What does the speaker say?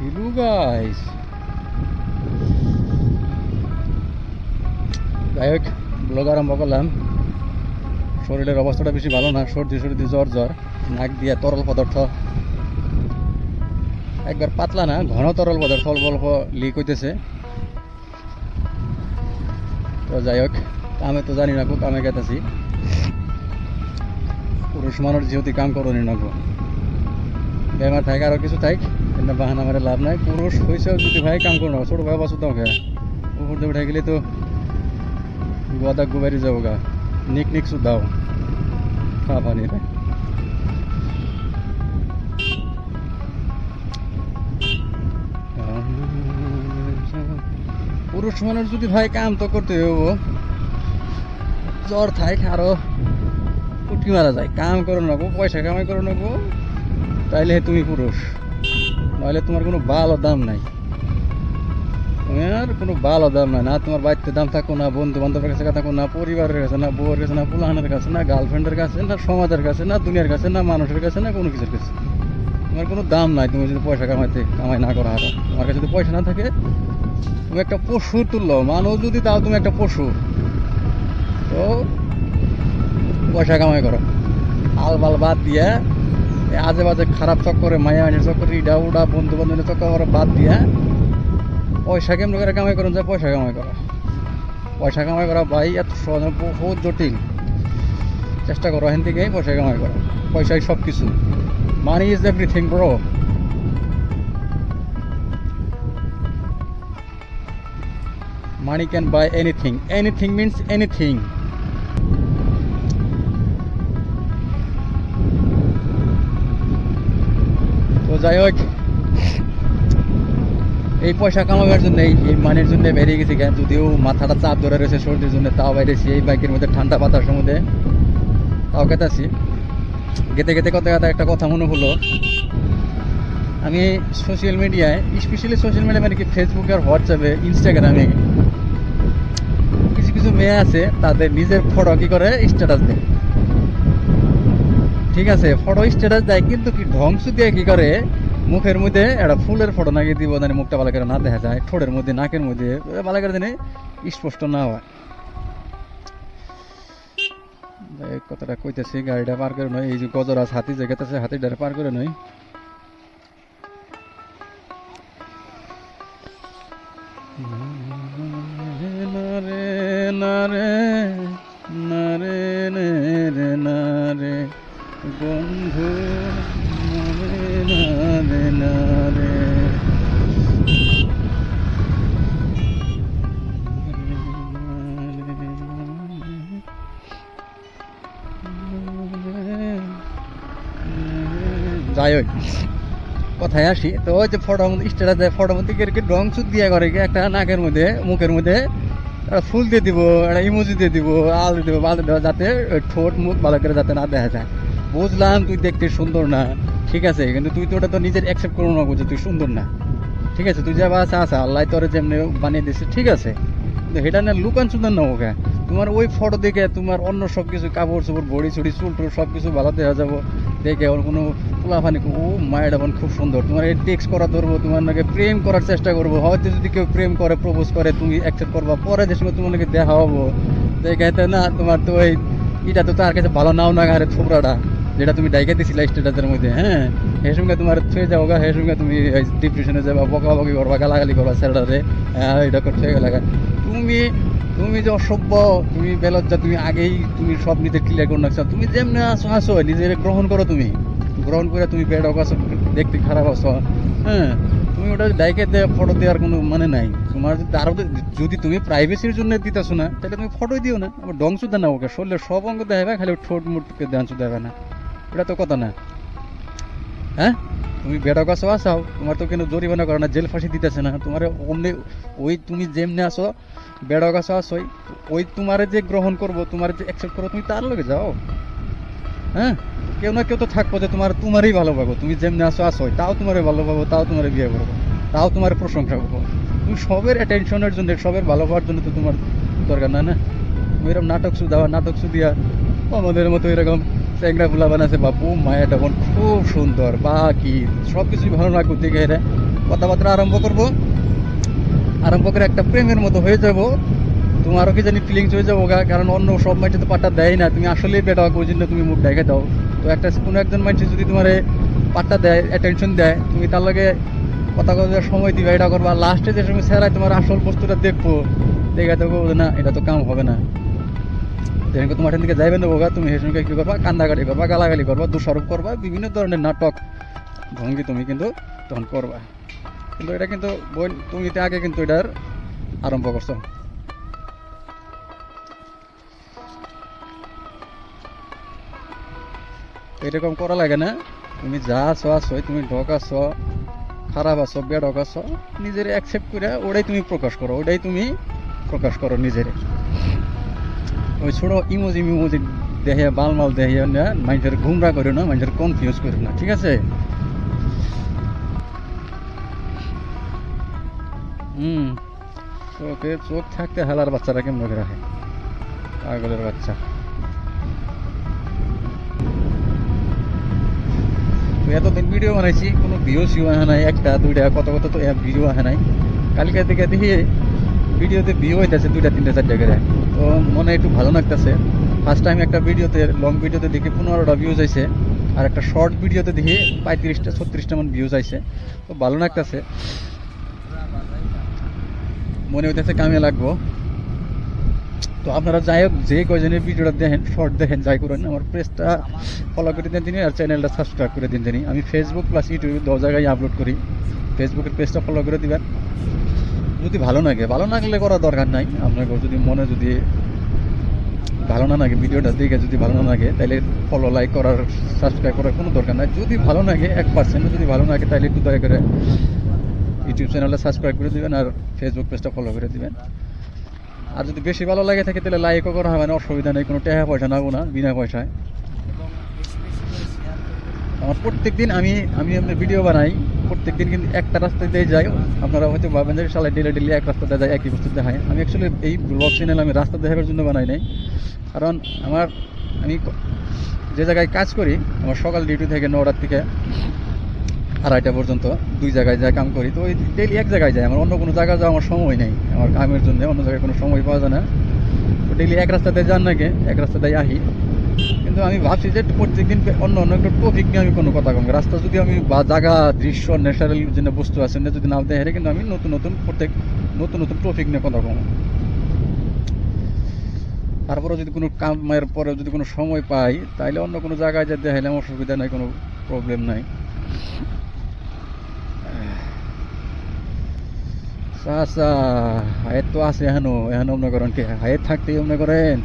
হিলু guys যাই হোক blog আরম্ভ করলাম। শরীরের অবস্থাটা বেশি ভালো না, সর্দি সর্দি, জ্বর জ্বর, নাক দিয়ে তরল পদার্থ। একবার পাতলা না, ঘন তরল পদার্থ, অল্প অল্প লিক হইতেছে। তো যাই হোক, কামে তো জানি না কামে গেতেছি। পুরুষ মানুষ যেহেতু কাম করনি না বেমার থাক, আরও কিছু থাক। কিন্তু বাহানা মারে লাভ নাই। পুরুষ হয়েছেও যদি ভাই কাম করো ছোট ভাই বাসু তো খেয়ে উপর দিয়ে উঠে গেলে তো গদা গুবারি যাব গা নিক নিক সুদাও খা পানি রে পুরুষ মানুষ যদি ভাই কাম তো করতে হব। জ্বর থাক আরও উঠি মারা যায়। কাম করো না গো পয়সা কামাই করো না গো তাইলে তুমি পুরুষ নইলে তোমার কোনো ভালো দাম নাই। তোমার কোনো ভালো দাম নাই না, তোমার বাড়িতে দাম থাকো না বন্ধু বান্ধবের কাছে থাকো না, পরিবারের কাছে না, বউয়ের কাছে না, পুলাহানের কাছে না গার্লফ্রেন্ডের কাছে না, সমাজের কাছে না, দুনিয়ার কাছে না, মানুষের কাছে না, কোনো কিছুর কাছে। তোমার কোনো দাম নাই, তুমি যদি পয়সা কামাইতে, কামাই না করা হারো তোমার কাছে যদি পয়সা না থাকে, তুমি একটা পশু তুললো মানুষ যদি তাও তুমি একটা পশু, তো পয়সা কামাই করো। আল বাল বাদ দিয়ে আজে বাজে খারাপ চক্করে মায়া মায়ের চক্করে ইডা উডা বন্ধু বান্ধবের চক্কর বাদ দিয়ে, পয়সা কেমন করে কামাই করুন যায় পয়সা কামাই করা। পয়সা কামাই করা ভাই, এত সহজ, বহুত জটিল। চেষ্টা করো, এখান থেকে পয়সা কামাই করা। পয়সাই সব কিছু money is everything bro money can buy anything anything means anything যাই হোক, এই পয়সা কামাবার জন্য, এই মানের জন্য বেরিয়ে গেছি কেন যদিও মাথাটা চাপ ধরে রয়েছে সর্দির জন্য, তাও বাইরেছি এই বাইকের মধ্যে ঠান্ডা বাতাসের মধ্যে তাও কেতাছি গেতে গেতে কথা কথা একটা কথা মনে হলো আমি সোশ্যাল মিডিয়ায় স্পেশালি সোশ্যাল মিডিয়া মানে কি ফেসবুকে আর হোয়াটসঅ্যাপে ইনস্টাগ্রামে কিছু কিছু মেয়ে আছে, তাদের নিজের ফটো কি করে? স্ট্যাটাস দেয়। ঠিক আছে ফটো স্ট্যাটাস দেয়, কিন্তু কি ধ্বংস দিয়ে কি করে? মুখের মধ্যে একটা ফুলের ফটো নাকি দিব জানি মুখটা ভালো করে না দেখা যায় ঠোঁটের মধ্যে নাকের মধ্যে ভালো করে জানি স্পষ্ট না হয় কথাটা কইতেছি গাড়িটা পার করে নয় এই যে গজরাজ হাতি যে গেতেছে হাতিটারে পার করে নয় না রে না রে যাই হোক, কথায় আসি। তো ওই যে ফটোর মধ্যে স্ট্যাটাস দেয় ফটোর মধ্যে রং সুদ দিয়ে করে একটা নাকের মধ্যে, মুখের মধ্যে, একটা ফুল দিয়ে দিব, একটা ইমোজি দিয়ে দিব, আল দিয়ে দিব দিয়ে দিব, যাতে ঠোঁট মুখ ভালো করে যাতে না দেখা যায়। বুঝলাম তুই দেখতে সুন্দর না, ঠিক আছে, কিন্তু তুই তো ওটা তো নিজের অ্যাকসেপ্ট করো না বুঝে, তুই সুন্দর না। ঠিক আছে, তুই যা বাসা, আসা, আল্লাহ তোরে যেমনি বানিয়ে দিছে ঠিক আছে। কিন্তু সেটা না লুকান সুন্দর না ওকে। তোমার ওই ফটো দেখে তোমার অন্য সব কিছু কাপড় চোপড়, বড়ি ছড়ি, চুল টুল সব কিছু ভালো দেখা যাব। দেখে ওর কোনো পোলাফানি ও মায়ের বোন খুব সুন্দর। তোমার এই টেক্সট করা ধরবো, তোমার নাকি প্রেম করার চেষ্টা করব। হয়তো যদি কেউ প্রেম করে প্রপোজ করে, তুমি অ্যাকসেপ্ট করবা, পরে যে সময় তোমার নাকি দেখা হব। দেখে না, তোমার তো ওই এটা তো তার কাছে ভালো নাও না আরে ছোকরাটা, যেটা তুমি ডাইকে দিছিলে স্ট্যাটাসের মধ্যে হ্যাঁ? সেই সঙ্গে তোমার ছুঁয়ে যাব গা, সেই সঙ্গে তুমি ডিপ্রেশনে যাবা, বকাবকি করবা, গালাগালি করবা স্যালারে হ্যাঁ এটা করছে লাগা তুমি তুমি যে অসভ্য, তুমি বেলজ্জা, তুমি আগেই তুমি সব নিজে ক্লিয়ার করে রাখছো তুমি যেমনি আসো আসো নিজের গ্রহণ করো তুমি। গ্রহণ করে তুমি বেড আছো দেখতে খারাপ আছো হ্যাঁ তুমি ওটা ডাইকে ফটো দেওয়ার কোনো মানে নাই। তোমার আরও যদি তুমি প্রাইভেসির জন্য দিতেছো না, তাহলে তুমি ফটোই দিও না। আবার ডংস দেন না ওকে, শরীরের সব অঙ্গ দেখাবে খালি ঠোঁট মুটকে ডান্স দেবে না। এটা তো কথা না। হ্যাঁ? তুমি বেড়া কাছে আসাও, তোমার তো কেন জরিমানা করে না জেল ফাঁসি দিতেছে না। তোমার অমনি ওই তুমি যেমনি আসো বেড়া কাছে আসোই, ওই তোমারে যে গ্রহণ করব, তোমার যে অ্যাকসেপ্ট করব, তুমি তার লগে যাও। হ্যাঁ? কেউ না কেউ তো থাকব যে তোমার তোমারই ভালো পাবো। তুমি যেমনি আসো আসোই। তাও তোমারে ভালো পাবো, তাও তোমারে বিয়ে করব। তাও তোমার প্রশংসা করব। তুমি সবের অ্যাটেনশনের জন্য, সবের ভালো পাওয়ার জন্য তো তোমার দরকার না? না এরকম নাটক শু দেওয়া নাটক শু দিয়া আমাদের মতো এরকম চ্যাংরা ফুলা বানাচ্ছে বাপু, মায়ের তখন খুব সুন্দর বা কি সব কিছুই ভালো লাগবে দেখে এরা কথাবার্তা আরম্ভ করব। আরম্ভ করে একটা প্রেমের মতো হয়ে যাব। তোমারও কি জানি ফিলিংস হয়ে যাব কারণ অন্য সব মানুষ তো পাট্টা দেয় না। তুমি আসলেই বেটা ওই জন্য তুমি মুখ দেখে দাও। তো একটা কোনো একজন মানুষ যদি তোমার পাট্টা দেয় অ্যাটেনশন দেয়, তুমি তার লগে কথা কথা সময় দিবে, এটা করবা। লাস্টে যে সময় সেরাই তোমার আসল বস্তুটা দেখব। দেখে দেখব না, এটা তো কাম হবে না। যেখানে তোমার এখান থেকে যাইবে না বোগা, তুমি সেসঙ্গে কি করবা? কান্দাকাটি করবা, গালাগালি করবা, দোষারোপ করবা, বিভিন্ন ধরনের নাটক, ভঙ্গি তুমি কিন্তু তখন করবা। কিন্তু এটা কিন্তু বই, তুমি আগে কিন্তু এটার আরম্ভ করছ। এরকম করা লাগে না। তুমি যা আছো আছো, তুমি ঢক আছো, খারাপ আছো বেডক আছো, নিজের অ্যাকসেপ্ট করে ওটাই তুমি প্রকাশ করো, ওটাই তুমি প্রকাশ করো নিজের। ওই ছোট ইমোজি ইমোজি দেখে বালমাল দেখে না মানুষের ঘুমরা করো না মানুষের কনফিউজ করো না, ঠিক আছে? হুম, চোখে চোখ থাকতে হালার বাচ্চারা কেমন করে রাখে? পাগলের বাচ্চা। এতদিন ভিডিও বানাইছি, কোনো ভিউ সিউ আহে নাই, একটা, দুইটা, কত কত, তো ভিডিও আহে নাই। কালকে থেকে দেখি ভিডিওতে ভিউ হইতেছে দুইটা, তিনটা, চারটা করে। তো মনে একটু ভালো লাগতেছে। ফার্স্ট টাইম একটা ভিডিওতে লং ভিডিওতে দেখি পনেরোটা ভিউজ আইছে, আর একটা শর্ট ভিডিওতে দেখি পঁয়ত্রিশটা, ছত্রিশটা মান ভিউজ আইছে। তো ভালো লাগতেছে। মনে হইতেছে কামে লাগবো। তো আপনারা যাই হোক, যে কয়জনের ভিডিওটা দেখেন শর্ট দেখেন, যাই করেন, আমার পেজটা ফলো করে দিন তিনি, আর চ্যানেলটা সাবস্ক্রাইব করে দিন তিনি। আমি ফেসবুক প্লাস ইউটিউবে দশ জায়গায় আপলোড করি। ফেসবুকের পেজটা ফলো করে দিবেন। যদি ভালো লাগে ভালো না লাগলে করার দরকার নাই। আপনাকে যদি মনে যদি ভালো না লাগে ভিডিওটা দেখে যদি ভালো না লাগে তাহলে ফলো লাইক করার সাবস্ক্রাইব করার কোনো দরকার নাই। যদি ভালো লাগে এক পার্সেন্ট যদি ভালো লাগে তাহলে একটু দয়া করে ইউটিউব চ্যানেলটা সাবস্ক্রাইব করে দিবেন আর ফেসবুক পেজটা ফলো করে দিবেন। আর যদি বেশি ভালো লাগে থাকে তাহলে লাইকও করা হবে না, অসুবিধা নেই, কোনো টাকা পয়সা নেব না, বিনা পয়সায়। প্রত্যেক দিন আমি আমি আপনার ভিডিও বানাই। প্রত্যেক দিন কিন্তু একটা রাস্তা দিয়ে যাই। আপনারা হয়তো ভাবেন যে সালে ডেলি ডেলি এক রাস্তা দিয়ে যাই একই বস্তু দেখায় আমি অ্যাকচুয়ালি এই ব্লগ চ্যানেল আমি রাস্তা দেখাবার জন্য বানাই নাই। কারণ আমার, আমি যে জায়গায় কাজ করি, আমার সকাল ডিউটি থেকে নটার থেকে আড়াইটা পর্যন্ত দুই জায়গায় যায় কাম করি। তো ওই ডেলি এক জায়গায় যাই। আমার অন্য কোনো জায়গায় যাওয়া আমার সময় নেই আমার কামের জন্য। অন্য জায়গায় কোনো সময় পাওয়া যায় না। তো ডেলি এক রাস্তাতে যান নাকি এক রাস্তাতে আহি। কিন্তু আমি ভাবছি যে প্রত্যেকদিন অন্য অন্য একটা টপিক নিয়ে আমি কোনো কথা কম রাস্তা যদি আমি বা জায়গা, দৃশ্য ন্যাচারাল যে বস্তু আছে না যদি না দেখে কিন্তু আমি নতুন নতুন প্রত্যেক, নতুন নতুন টপিক নিয়ে কথা কম তারপরে যদি কোনো কামের পরে যদি কোনো সময় পাই, তাইলে অন্য কোনো জায়গায় যে হলে আমার অসুবিধা নাই, কোনো প্রবলেম নাই। আচ্ছা হায়ের তো আছে এখনও এখনও মনে করেন কি হায়ের থাকতেই মনে করেন।